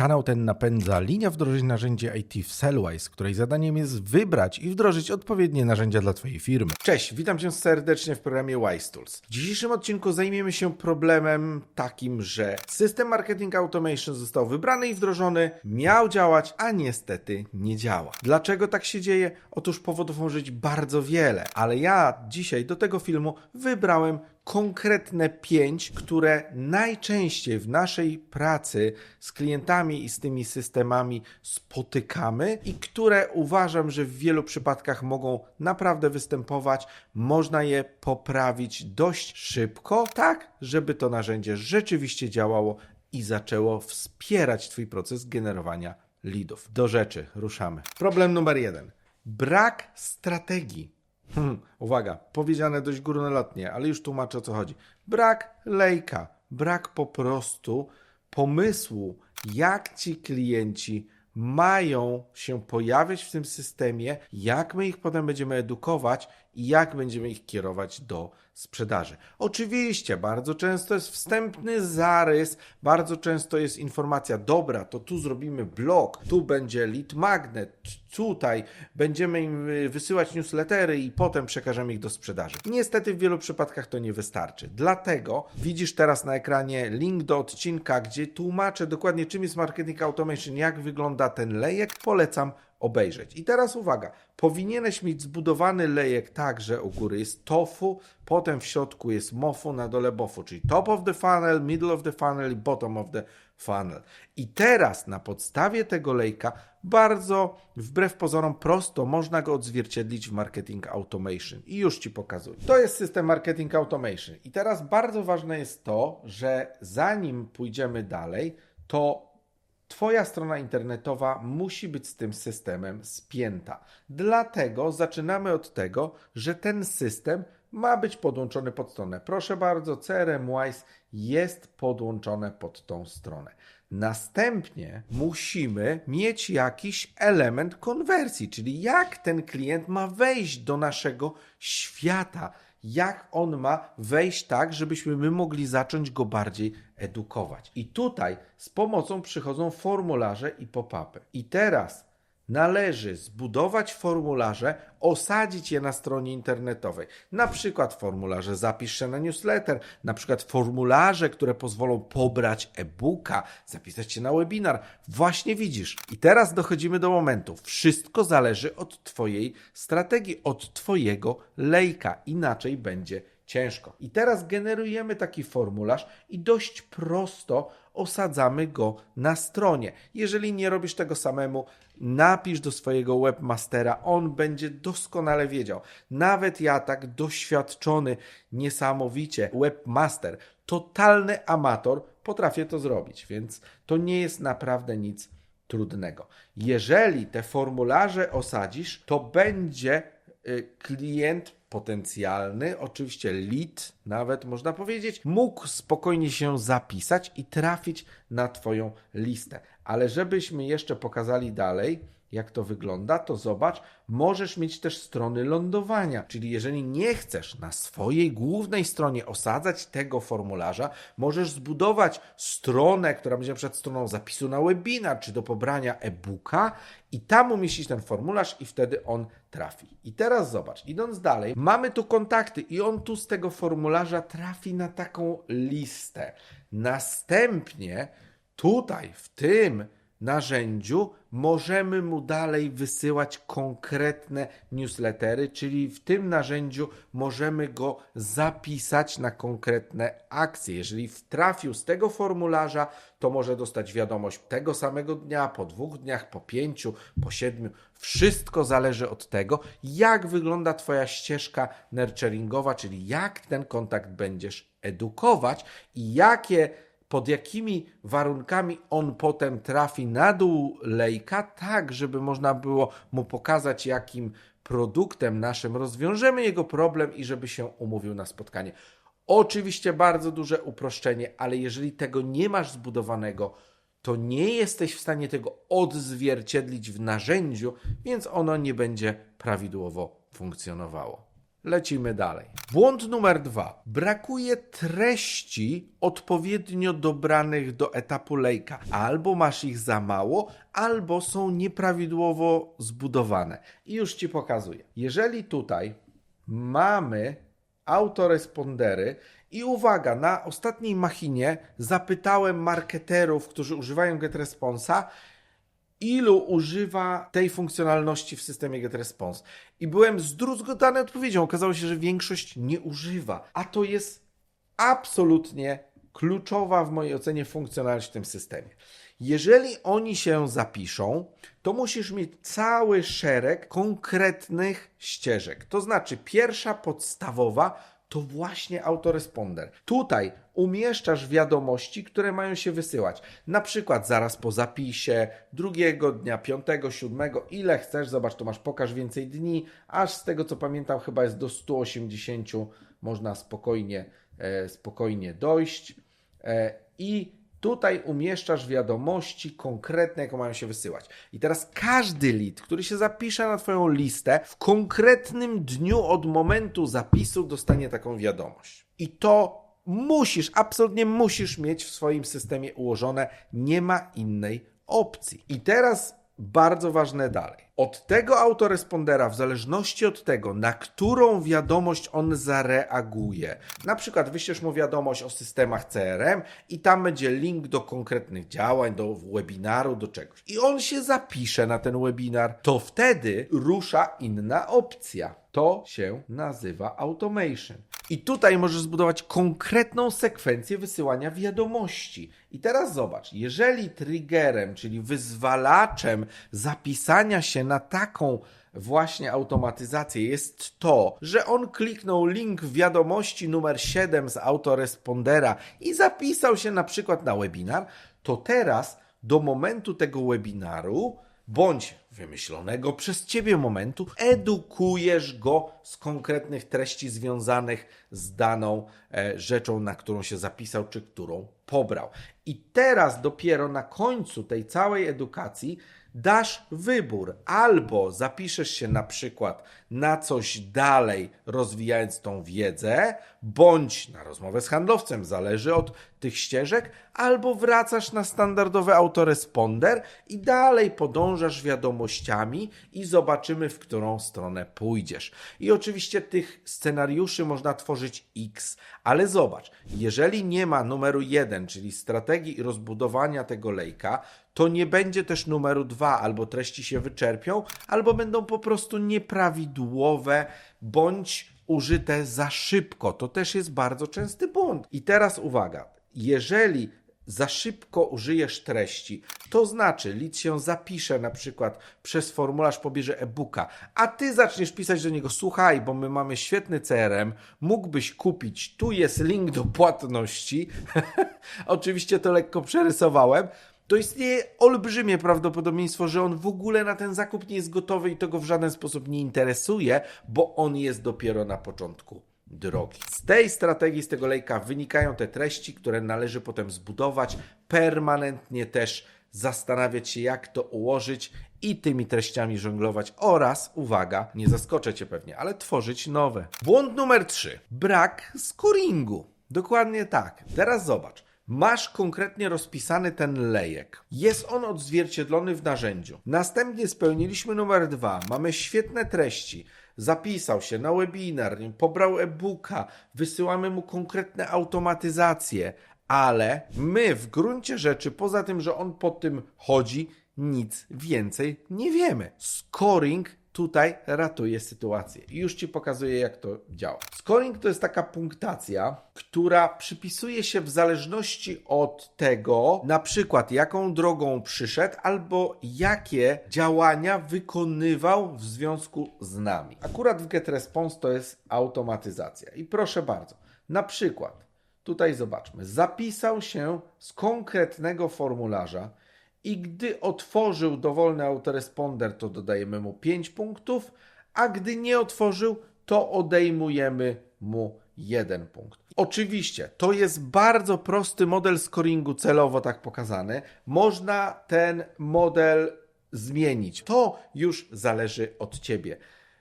Kanał ten napędza linia wdrożeń narzędzi IT w Sellwise, której zadaniem jest wybrać i wdrożyć odpowiednie narzędzia dla Twojej firmy. Cześć, witam Cię serdecznie w programie Wise Tools. W dzisiejszym odcinku zajmiemy się problemem takim, że system Marketing Automation został wybrany i wdrożony, miał działać, a niestety nie działa. Dlaczego tak się dzieje? Otóż powodów może być bardzo wiele, ale ja dzisiaj do tego filmu wybrałem konkretne pięć, które najczęściej w naszej pracy z klientami i z tymi systemami spotykamy i które uważam, że w wielu przypadkach mogą naprawdę występować. Można je poprawić dość szybko, tak żeby to narzędzie rzeczywiście działało i zaczęło wspierać Twój proces generowania leadów. Do rzeczy, ruszamy. Problem numer jeden. Brak strategii. Hmm, uwaga, powiedziane dość górnolotnie, ale już tłumaczę o co chodzi. Brak lejka, brak po prostu pomysłu, jak ci klienci mają się pojawiać w tym systemie, jak my ich potem będziemy edukować i jak będziemy ich kierować do sprzedaży. Oczywiście, bardzo często jest wstępny zarys, bardzo często jest informacja, dobra, to tu zrobimy blog, tu będzie lead magnet, tutaj będziemy im wysyłać newslettery i potem przekażemy ich do sprzedaży. Niestety w wielu przypadkach to nie wystarczy. Dlatego widzisz teraz na ekranie link do odcinka, gdzie tłumaczę dokładnie czym jest marketing automation, jak wygląda ten lejek. Polecam obejrzeć. I teraz uwaga, powinieneś mieć zbudowany lejek tak, że u góry jest tofu, potem w środku jest mofu, na dole bofu, czyli top of the funnel, middle of the funnel i bottom of the funnel. I teraz na podstawie tego lejka bardzo wbrew pozorom prosto można go odzwierciedlić w marketing automation. I już Ci pokazuję. To jest system marketing automation. I teraz bardzo ważne jest to, że zanim pójdziemy dalej, to Twoja strona internetowa musi być z tym systemem spięta. Dlatego zaczynamy od tego, że ten system ma być podłączony pod stronę. Proszę bardzo, CRM Wise jest podłączone pod tą stronę. Następnie musimy mieć jakiś element konwersji, czyli jak ten klient ma wejść do naszego świata jak on ma wejść tak, żebyśmy my mogli zacząć go bardziej edukować. I tutaj z pomocą przychodzą formularze i pop-upy. I teraz należy zbudować formularze, osadzić je na stronie internetowej. Na przykład formularze zapisz się na newsletter, na przykład formularze, które pozwolą pobrać e-booka, zapisać się na webinar. Właśnie widzisz. I teraz dochodzimy do momentu. Wszystko zależy od Twojej strategii, od Twojego lejka. Inaczej będzie ciężko. I teraz generujemy taki formularz i dość prosto osadzamy go na stronie. Jeżeli nie robisz tego samemu, napisz do swojego webmastera, on będzie doskonale wiedział. Nawet ja, tak doświadczony niesamowicie webmaster, totalny amator, potrafię to zrobić, więc to nie jest naprawdę nic trudnego. Jeżeli te formularze osadzisz, to będzie y, klient potencjalny, oczywiście lead, nawet można powiedzieć, mógł spokojnie się zapisać i trafić na Twoją listę. Ale żebyśmy jeszcze pokazali dalej, jak to wygląda, to zobacz, możesz mieć też strony lądowania. Czyli jeżeli nie chcesz na swojej głównej stronie osadzać tego formularza, możesz zbudować stronę, która będzie przed stroną zapisu na webinar czy do pobrania e-booka i tam umieścić ten formularz i wtedy on trafi. I teraz zobacz, idąc dalej, mamy tu kontakty i on tu z tego formularza trafi na taką listę. Następnie tutaj w tym narzędziu możemy mu dalej wysyłać konkretne newslettery, czyli w tym narzędziu możemy go zapisać na konkretne akcje. Jeżeli trafił z tego formularza, to może dostać wiadomość tego samego dnia, po dwóch dniach, po pięciu, po siedmiu. Wszystko zależy od tego, jak wygląda Twoja ścieżka nurturingowa, czyli jak ten kontakt będziesz edukować i jakie pod jakimi warunkami on potem trafi na dół lejka, tak żeby można było mu pokazać, jakim produktem naszym rozwiążemy jego problem i żeby się umówił na spotkanie. Oczywiście bardzo duże uproszczenie, ale jeżeli tego nie masz zbudowanego, to nie jesteś w stanie tego odzwierciedlić w narzędziu, więc ono nie będzie prawidłowo funkcjonowało. Lecimy dalej. Błąd numer dwa. Brakuje treści odpowiednio dobranych do etapu lejka. Albo masz ich za mało, albo są nieprawidłowo zbudowane. I już ci pokazuję. Jeżeli tutaj mamy autorespondery i uwaga, na ostatniej machinie zapytałem marketerów, którzy używają GetResponsa, ilu używa tej funkcjonalności w systemie GetResponse. I byłem zdruzgotany odpowiedzią. Okazało się, że większość nie używa. A to jest absolutnie kluczowa w mojej ocenie funkcjonalność w tym systemie. Jeżeli oni się zapiszą, to musisz mieć cały szereg konkretnych ścieżek. To znaczy, pierwsza podstawowa to właśnie autoresponder. Tutaj umieszczasz wiadomości, które mają się wysyłać. Na przykład zaraz po zapisie, drugiego dnia, piątego, siódmego, ile chcesz, zobacz, to masz pokaż więcej dni, aż z tego co pamiętam chyba jest do 180 można spokojnie, e, spokojnie dojść. E, I Tutaj umieszczasz wiadomości konkretne, jakie mają się wysyłać. I teraz każdy lead, który się zapisze na Twoją listę, w konkretnym dniu od momentu zapisu dostanie taką wiadomość. I to musisz, absolutnie musisz mieć w swoim systemie ułożone. Nie ma innej opcji. I teraz bardzo ważne dalej. Od tego autorespondera, w zależności od tego, na którą wiadomość on zareaguje, na przykład wyślesz mu wiadomość o systemach CRM i tam będzie link do konkretnych działań, do webinaru, do czegoś. I on się zapisze na ten webinar, to wtedy rusza inna opcja. To się nazywa automation. I tutaj możesz zbudować konkretną sekwencję wysyłania wiadomości. I teraz zobacz, jeżeli triggerem, czyli wyzwalaczem zapisania się na taką właśnie automatyzację jest to, że on kliknął link wiadomości numer 7 z autorespondera i zapisał się na przykład na webinar, to teraz do momentu tego webinaru bądź wymyślonego przez ciebie momentu, edukujesz go z konkretnych treści związanych z daną e, rzeczą, na którą się zapisał, czy którą pobrał. I teraz dopiero na końcu tej całej edukacji dasz wybór. Albo zapiszesz się na przykład na coś dalej, rozwijając tą wiedzę, bądź na rozmowę z handlowcem, zależy od tych ścieżek, albo wracasz na standardowy autoresponder i dalej podążasz wiadomościami i zobaczymy, w którą stronę pójdziesz. I oczywiście tych scenariuszy można tworzyć X, ale zobacz, jeżeli nie ma numeru 1, czyli strategii i rozbudowania tego lejka, to nie będzie też numeru 2, albo treści się wyczerpią, albo będą po prostu nieprawidłowe, bądź użyte za szybko. To też jest bardzo częsty błąd. I teraz uwaga, jeżeli za szybko użyjesz treści, to znaczy lead się zapisze na przykład przez formularz, pobierze e-booka, a ty zaczniesz pisać do niego, słuchaj, bo my mamy świetny CRM, mógłbyś kupić, tu jest link do płatności, oczywiście to lekko przerysowałem, to istnieje olbrzymie prawdopodobieństwo, że on w ogóle na ten zakup nie jest gotowy i to go w żaden sposób nie interesuje, bo on jest dopiero na początku drogi. Z tej strategii, z tego lejka wynikają te treści, które należy potem zbudować, permanentnie też zastanawiać się, jak to ułożyć i tymi treściami żonglować oraz, uwaga, nie zaskoczę Cię pewnie, ale tworzyć nowe. Błąd numer 3. Brak scoringu. Dokładnie tak. Teraz zobacz. Masz konkretnie rozpisany ten lejek. Jest on odzwierciedlony w narzędziu. Następnie spełniliśmy numer dwa. Mamy świetne treści. Zapisał się na webinar, pobrał e-booka, wysyłamy mu konkretne automatyzacje, ale my w gruncie rzeczy, poza tym, że on po tym chodzi, nic więcej nie wiemy. Scoring tutaj ratuje sytuację. Już Ci pokazuję, jak to działa. Scoring to jest taka punktacja, która przypisuje się w zależności od tego, na przykład jaką drogą przyszedł, albo jakie działania wykonywał w związku z nami. Akurat w GetResponse to jest automatyzacja. I proszę bardzo, na przykład tutaj zobaczmy, zapisał się z konkretnego formularza, i gdy otworzył dowolny autoresponder, to dodajemy mu 5 punktów, a gdy nie otworzył, to odejmujemy mu 1 punkt. Oczywiście, to jest bardzo prosty model scoringu celowo tak pokazany. Można ten model zmienić. To już zależy od Ciebie.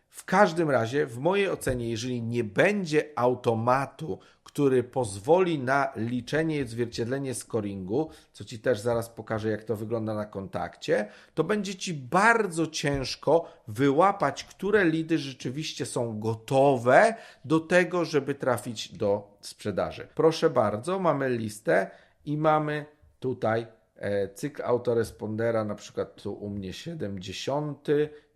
W każdym razie, w mojej ocenie, jeżeli nie będzie automatu, który pozwoli na liczenie i odzwierciedlenie scoringu, co Ci też zaraz pokażę, jak to wygląda na kontakcie, to będzie Ci bardzo ciężko wyłapać, które lidy rzeczywiście są gotowe do tego, żeby trafić do sprzedaży. Proszę bardzo, mamy listę i mamy tutaj e, cykl autorespondera, na przykład tu u mnie 70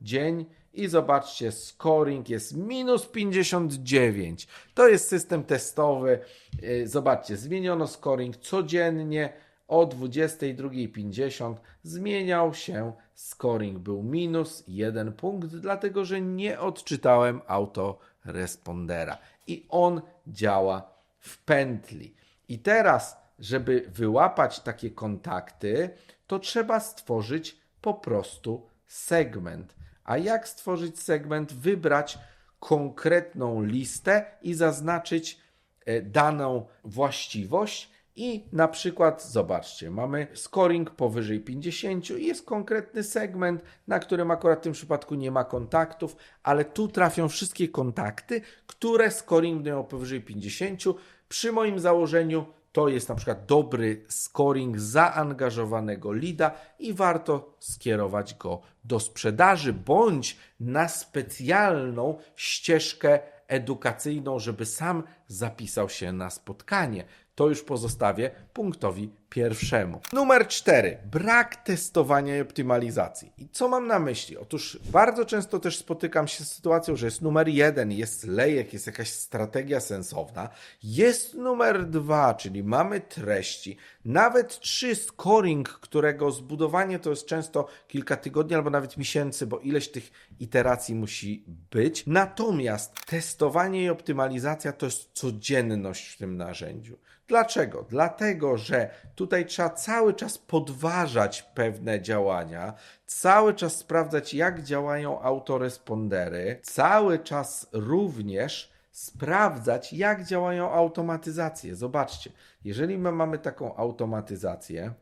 dzień i zobaczcie, scoring jest minus 59. To jest system testowy. E, Zobaczcie, zmieniono scoring codziennie o 22.50 zmieniał się scoring. Był minus jeden punkt, dlatego że nie odczytałem autorespondera. I on działa w pętli. I teraz, żeby wyłapać takie kontakty, to trzeba stworzyć po prostu segment. A jak stworzyć segment? Wybrać konkretną listę i zaznaczyć e, daną właściwość. I na przykład, zobaczcie, mamy scoring powyżej 50 i jest konkretny segment, na którym akurat w tym przypadku nie ma kontaktów, ale tu trafią wszystkie kontakty, które scoring miał powyżej 50. Przy moim założeniu to jest na przykład dobry scoring zaangażowanego lida i warto skierować go do sprzedaży bądź na specjalną ścieżkę edukacyjną, żeby sam zapisał się na spotkanie. To już pozostawię punktowi pierwszemu. Numer cztery. Brak testowania i optymalizacji. I co mam na myśli? Otóż bardzo często też spotykam się z sytuacją, że jest numer jeden, jest lejek, jest jakaś strategia sensowna. Jest numer dwa, czyli mamy treści. Nawet trzy scoring, którego zbudowanie to jest często kilka tygodni albo nawet miesięcy, bo ileś tych iteracji musi być. Natomiast testowanie i optymalizacja to jest codzienność w tym narzędziu. Dlaczego? Dlatego, że tutaj trzeba cały czas podważać pewne działania, cały czas sprawdzać, jak działają autorespondery, cały czas również sprawdzać, jak działają automatyzacje. Zobaczcie, jeżeli my mamy taką automatyzację,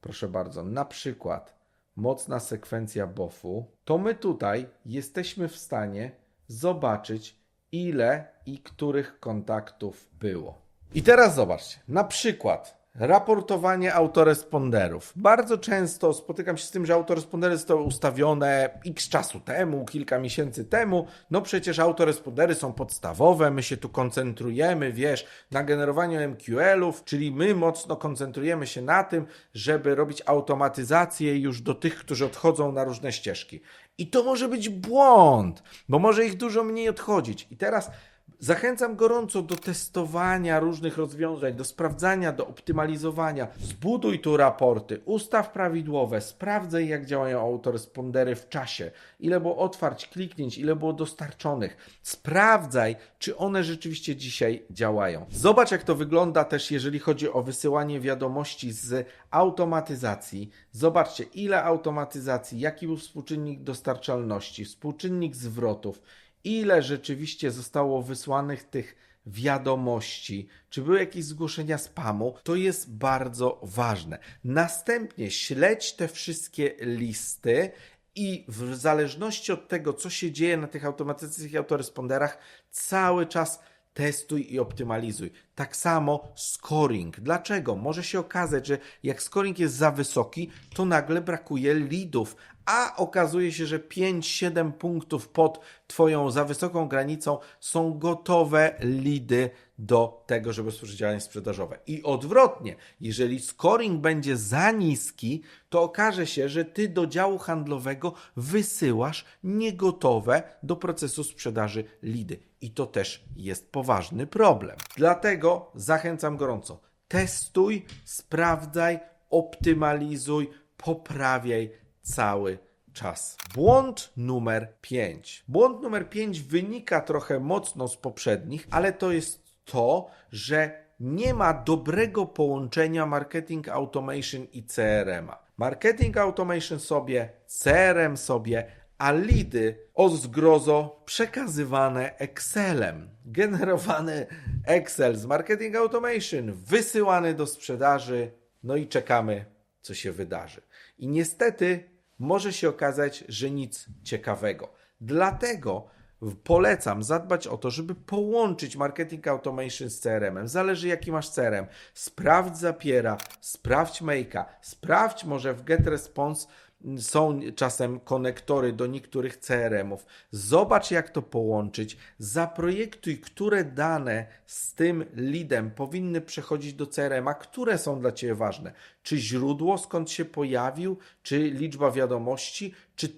proszę bardzo, na przykład mocna sekwencja BOF-u, to my tutaj jesteśmy w stanie zobaczyć, ile i których kontaktów było. I teraz zobaczcie, na przykład raportowanie autoresponderów. Bardzo często spotykam się z tym, że autorespondery zostały ustawione x czasu temu, kilka miesięcy temu. No przecież autorespondery są podstawowe, my się tu koncentrujemy, wiesz, na generowaniu MQL-ów, czyli my mocno koncentrujemy się na tym, żeby robić automatyzację już do tych, którzy odchodzą na różne ścieżki. I to może być błąd, bo może ich dużo mniej odchodzić. I teraz Zachęcam gorąco do testowania różnych rozwiązań, do sprawdzania, do optymalizowania. Zbuduj tu raporty, ustaw prawidłowe, sprawdzaj jak działają autorespondery w czasie, ile było otwarć, kliknięć, ile było dostarczonych. Sprawdzaj, czy one rzeczywiście dzisiaj działają. Zobacz jak to wygląda też, jeżeli chodzi o wysyłanie wiadomości z automatyzacji. Zobaczcie, ile automatyzacji, jaki był współczynnik dostarczalności, współczynnik zwrotów ile rzeczywiście zostało wysłanych tych wiadomości, czy były jakieś zgłoszenia spamu, to jest bardzo ważne. Następnie śledź te wszystkie listy i w zależności od tego, co się dzieje na tych automatycznych autoresponderach, cały czas testuj i optymalizuj. Tak samo scoring. Dlaczego? Może się okazać, że jak scoring jest za wysoki, to nagle brakuje leadów, a okazuje się, że 5-7 punktów pod Twoją za wysoką granicą są gotowe lidy do tego, żeby stworzyć działanie sprzedażowe. I odwrotnie, jeżeli scoring będzie za niski, to okaże się, że Ty do działu handlowego wysyłasz niegotowe do procesu sprzedaży lidy. I to też jest poważny problem. Dlatego zachęcam gorąco. Testuj, sprawdzaj, optymalizuj, poprawiaj cały czas. Błąd numer 5. Błąd numer 5 wynika trochę mocno z poprzednich, ale to jest to, że nie ma dobrego połączenia marketing automation i CRM-a. Marketing automation sobie, CRM sobie, a lidy o zgrozo przekazywane Excelem. Generowany Excel z marketing automation, wysyłany do sprzedaży, no i czekamy, co się wydarzy. I niestety może się okazać, że nic ciekawego. Dlatego polecam zadbać o to, żeby połączyć marketing automation z CRM-em. Zależy jaki masz CRM. Sprawdź Zapiera, sprawdź Make'a, sprawdź może w GetResponse są czasem konektory do niektórych CRM-ów. Zobacz, jak to połączyć. Zaprojektuj, które dane z tym leadem powinny przechodzić do CRM-a, które są dla Ciebie ważne. Czy źródło, skąd się pojawił, czy liczba wiadomości, czy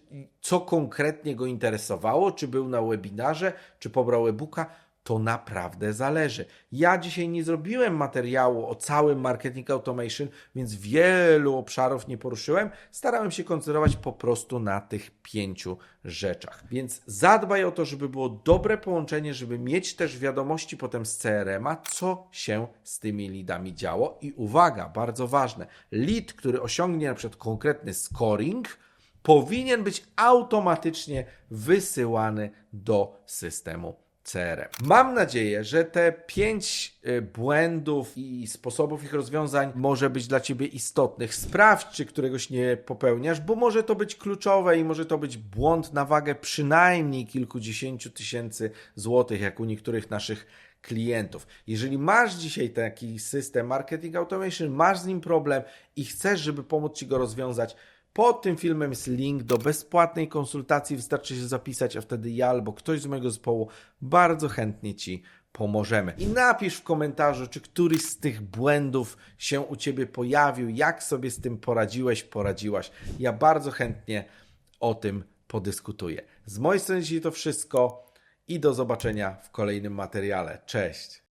co konkretnie go interesowało, czy był na webinarze, czy pobrał e-booka to naprawdę zależy. Ja dzisiaj nie zrobiłem materiału o całym marketing automation, więc wielu obszarów nie poruszyłem. Starałem się koncentrować po prostu na tych pięciu rzeczach. Więc zadbaj o to, żeby było dobre połączenie, żeby mieć też wiadomości potem z CRM-a, co się z tymi leadami działo. I uwaga, bardzo ważne, lead, który osiągnie na przykład konkretny scoring, powinien być automatycznie wysyłany do systemu CRM. Mam nadzieję, że te pięć y, błędów i sposobów ich rozwiązań może być dla Ciebie istotnych. Sprawdź, czy któregoś nie popełniasz, bo może to być kluczowe i może to być błąd na wagę przynajmniej kilkudziesięciu tysięcy złotych, jak u niektórych naszych klientów. Jeżeli masz dzisiaj taki system marketing automation, masz z nim problem i chcesz, żeby pomóc Ci go rozwiązać, pod tym filmem jest link do bezpłatnej konsultacji. Wystarczy się zapisać, a wtedy ja albo ktoś z mojego zespołu bardzo chętnie Ci pomożemy. I napisz w komentarzu, czy któryś z tych błędów się u Ciebie pojawił, jak sobie z tym poradziłeś, poradziłaś. Ja bardzo chętnie o tym podyskutuję. Z mojej strony dzisiaj to wszystko i do zobaczenia w kolejnym materiale. Cześć!